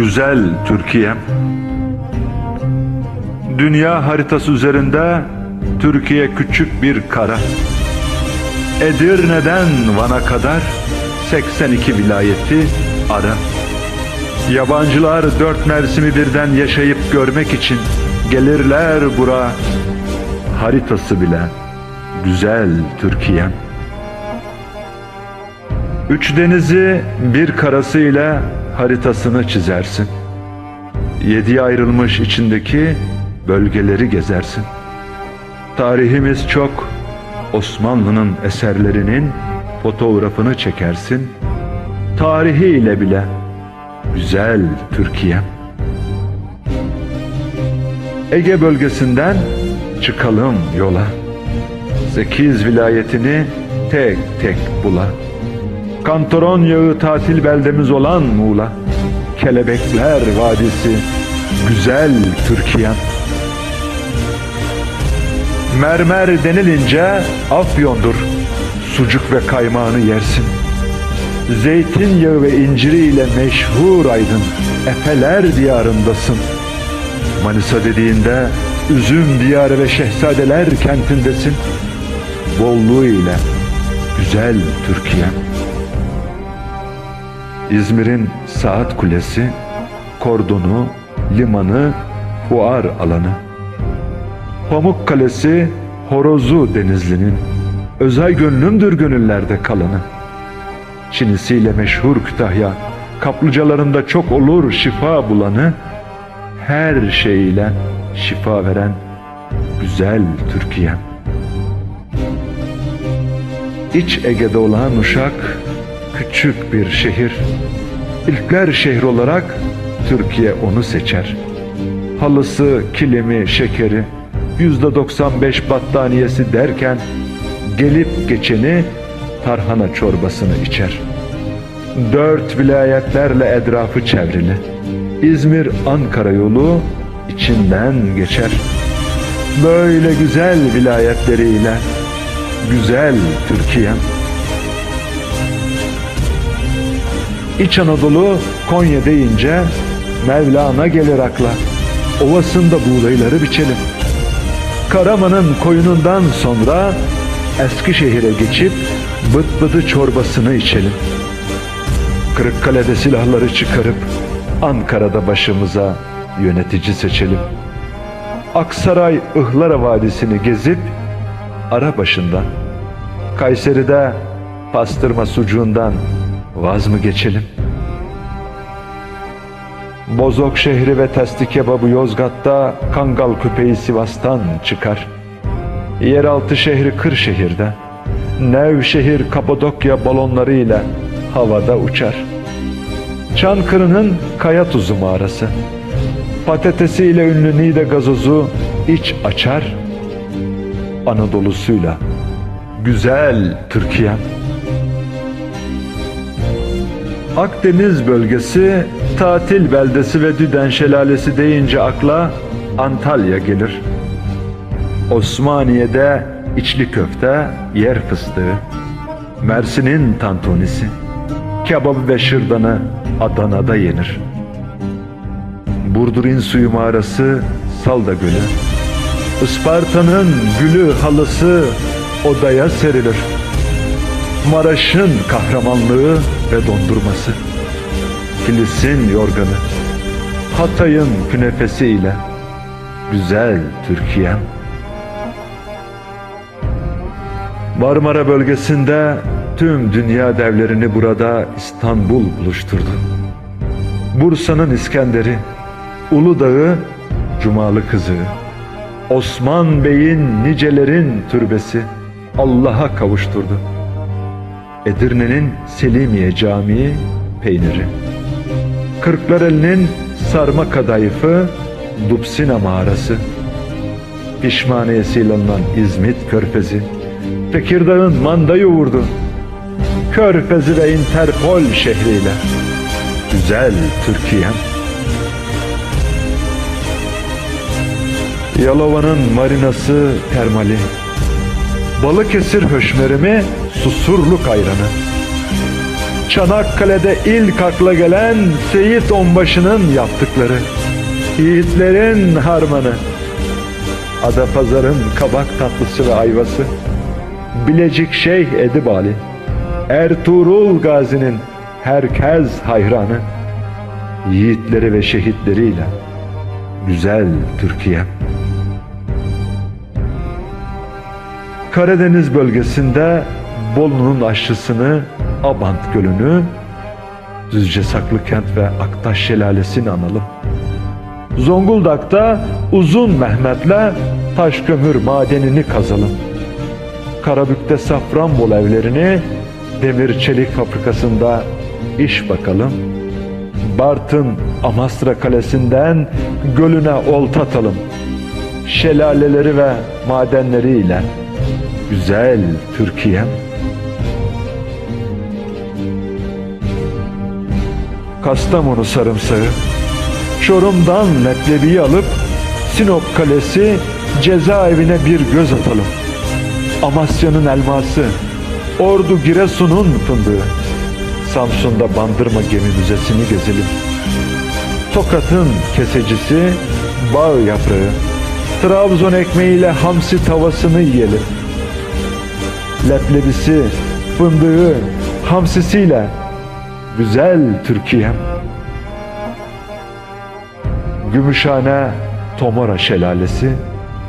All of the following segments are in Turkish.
Güzel Türkiye'm. Dünya haritası üzerinde Türkiye küçük bir kara. Edirne'den Van'a kadar 82 vilayeti ara. Yabancılar dört mevsimi birden yaşayıp görmek için gelirler bura. Haritası bile güzel Türkiye'm. Üç denizi bir karasıyla haritasını çizersin. Yediye ayrılmış içindeki bölgeleri gezersin. Tarihimiz çok, Osmanlı'nın eserlerinin fotoğrafını çekersin. Tarihiyle bile güzel Türkiye. Ege bölgesinden çıkalım yola. Sekiz vilayetini tek tek bula. Kantoron yağı tatil beldemiz olan Muğla. Kelebekler Vadisi, güzel Türkiye. Mermer denilince Afyon'dur. Sucuk ve kaymağını yersin. Zeytinyağı ve inciriyle meşhur aydın. Efeler diyarındasın. Manisa dediğinde üzüm diyarı ve şehzadeler kentindesin. Bolluğu ile güzel Türkiye. İzmir'in saat kulesi, kordonu, limanı, fuar alanı. Pamuk Kalesi, horozu Denizli'nin, özel gönlümdür gönüllerde kalanı. Çinisiyle meşhur Kütahya, kaplıcalarında çok olur şifa bulanı, her şeyiyle şifa veren güzel Türkiye. İç Ege'de olan Uşak, küçük bir şehir. İlkler şehir olarak Türkiye onu seçer. Halısı, kilimi, şekeri, yüzde 95 battaniyesi derken gelip geçeni tarhana çorbasını içer. Dört vilayetlerle etrafı çevrili. İzmir Ankara yolu içinden geçer. Böyle güzel vilayetleriyle güzel Türkiye'm. İç Anadolu Konya deyince Mevlana gelir akla. Ovasında buğdayları biçelim. Karaman'ın koyunundan sonra Eskişehir'e geçip bıt bıdı çorbasını içelim. Kırıkkale'de silahları çıkarıp Ankara'da başımıza yönetici seçelim. Aksaray Ihlara Vadisi'ni gezip ara başından Kayseri'de pastırma sucuğundan vaz mı geçelim? Bozok şehri ve testi kebabı Yozgat'ta, Kangal küpeyi Sivas'tan çıkar. Yeraltı şehri Kırşehir'de, Nevşehir Kapadokya balonlarıyla havada uçar. Çankırı'nın Kaya Tuzu mağarası, patatesiyle ünlü Niğde gazozu iç açar, Anadolu'suyla güzel Türkiye. Akdeniz bölgesi tatil beldesi ve Düden Şelalesi deyince akla Antalya gelir. Osmaniye'de içli köfte, yer fıstığı, Mersin'in tantunisi, kebabı ve şırdanı Adana'da yenir. Burdur'un suyu mağarası Salda Gölü, Isparta'nın gülü halısı odaya serilir. Maraş'ın kahramanlığı ve dondurması, Kilis'in yorganı, Hatay'ın künefesiyle güzel Türkiye'm. Marmara bölgesinde tüm dünya devlerini burada İstanbul buluşturdu. Bursa'nın İskender'i, Uludağ'ı Cumalı Kızığı, Osman Bey'in nicelerin türbesi Allah'a kavuşturdu. Edirne'nin Selimiye Camii peyniri. Kırklareli'nin sarma kadayıfı Dupsina mağarası. Pişmaniyesiyle alınan İzmit körfezi. Tekirdağ'ın manda yoğurdu. Körfezi ve Interpol şehriyle. Güzel Türkiye'm. Yalova'nın marinası termali. Balıkesir höşmerimi susurluk ayranı. Çanakkale'de ilk akla gelen Seyit Onbaşı'nın yaptıkları. Yiğitlerin harmanı. Adapazarı'nın kabak tatlısı ve ayvası. Bilecik Şeyh Edibali. Ertuğrul Gazi'nin herkes hayranı. Yiğitleri ve şehitleriyle. Güzel Türkiye. Karadeniz bölgesinde Bolu'nun aşçısını, Abant Gölü'nü, Düzce Saklıkent ve Aktaş Şelalesi'ni analım. Zonguldak'ta Uzun Mehmet'le Taşkömür madenini kazalım. Karabük'te Safranbolu evlerini, Demir Çelik Fabrikası'nda iş bakalım. Bartın Amasra Kalesi'nden gölüne olta atalım. Şelaleleri ve madenleriyle güzel Türkiye'm. Kastamonu sarımsağı, Çorum'dan leblebiyi alıp Sinop Kalesi cezaevine bir göz atalım. Amasya'nın elması, Ordu Giresun'un fındığı, Samsun'da Bandırma Gemi Müzesi'ni gezelim. Tokat'ın kesecisi, bağ yaprağı, Trabzon ekmeğiyle hamsi tavasını yiyelim. Leblebisi, fındığı, hamsisiyle güzel Türkiye'm. Gümüşhane Tomora Şelalesi,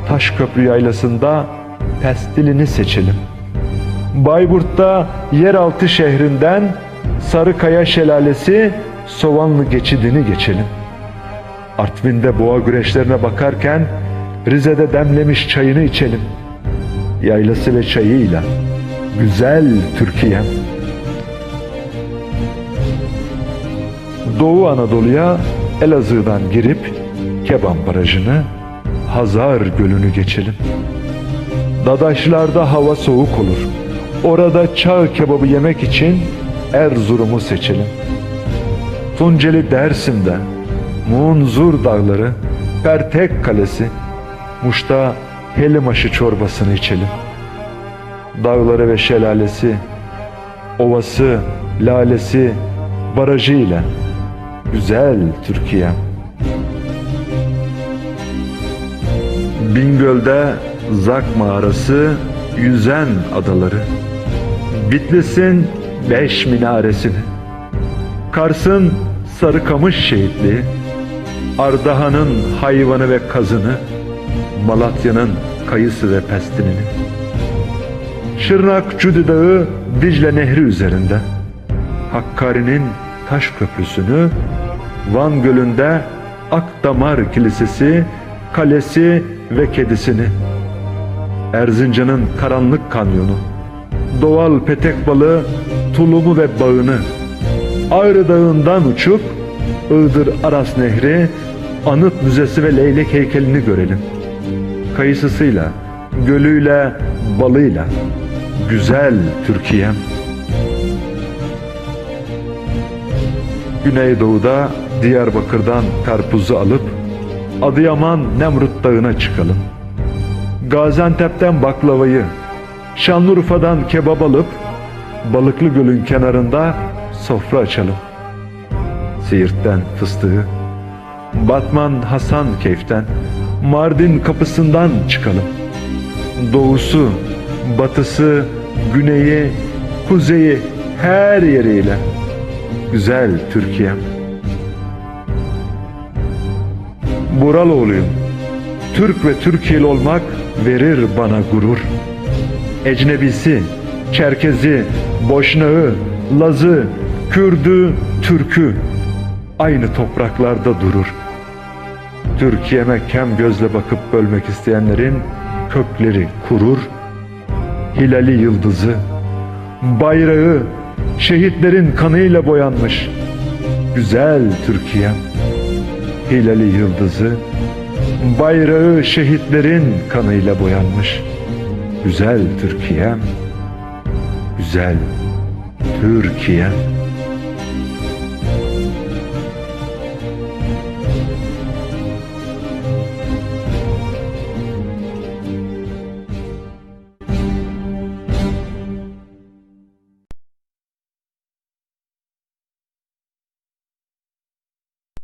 Taşköprü Yaylası'nda pestilini seçelim. Bayburt'ta yeraltı şehrinden Sarıkaya Şelalesi Sovanlı geçidini geçelim. Artvin'de boğa güreşlerine bakarken Rize'de demlemiş çayını içelim. Yaylası ve çayıyla güzel Türkiye'm. Doğu Anadolu'ya Elazığ'dan girip Keban Barajı'nı, Hazar Gölü'nü geçelim. Dadaşlarda hava soğuk olur. Orada çağ kebabı yemek için Erzurum'u seçelim. Tunceli Dersim'de, Munzur Dağları, Pertek Kalesi, Muş'ta Helimaşı çorbasını içelim. Dağları ve şelalesi, ovası, lalesi, barajı ile güzel Türkiye'm. Bingöl'de Zak mağarası, yüzen adaları. Bitlis'in beş minaresini. Kars'ın Sarıkamış şehitliği. Ardahan'ın hayvanı ve kazını. Malatya'nın kayısı ve pestinini. Şırnak Cudi Dağı Dicle Nehri üzerinde. Hakkari'nin taş köprüsünü, Van Gölü'nde Akdamar Kilisesi, kalesi ve kedisini, Erzincan'ın karanlık kanyonu, doğal petek balığı, tulumu ve bağını, Ağrı Dağı'ndan uçup Iğdır Aras Nehri, Anıt Müzesi ve Leylek heykelini görelim. Kayısısıyla, gölüyle, balıyla, güzel Türkiye'm. Güneydoğu'da Diyarbakır'dan karpuzu alıp Adıyaman Nemrut Dağı'na çıkalım. Gaziantep'ten baklavayı, Şanlıurfa'dan kebap alıp Balıklı Göl'ün kenarında sofra açalım. Siirt'ten fıstığı, Batman Hasan Keyf'ten, Mardin kapısından çıkalım. Doğusu, batısı, güneyi, kuzeyi her yeriyle güzel Türkiye'm. Buraloğluyum. Türk ve Türkiye'li olmak verir bana gurur. Ecnebisi, Çerkezi, Boşnağı, Lazı, Kürdü, Türkü aynı topraklarda durur. Türkiye'me kem gözle bakıp bölmek isteyenlerin kökleri kurur. Hilali yıldızı, bayrağı şehitlerin kanıyla boyanmış. Güzel Türkiye'm, hilali yıldızı, bayrağı şehitlerin kanıyla boyanmış. Güzel Türkiye'm, güzel Türkiye'm.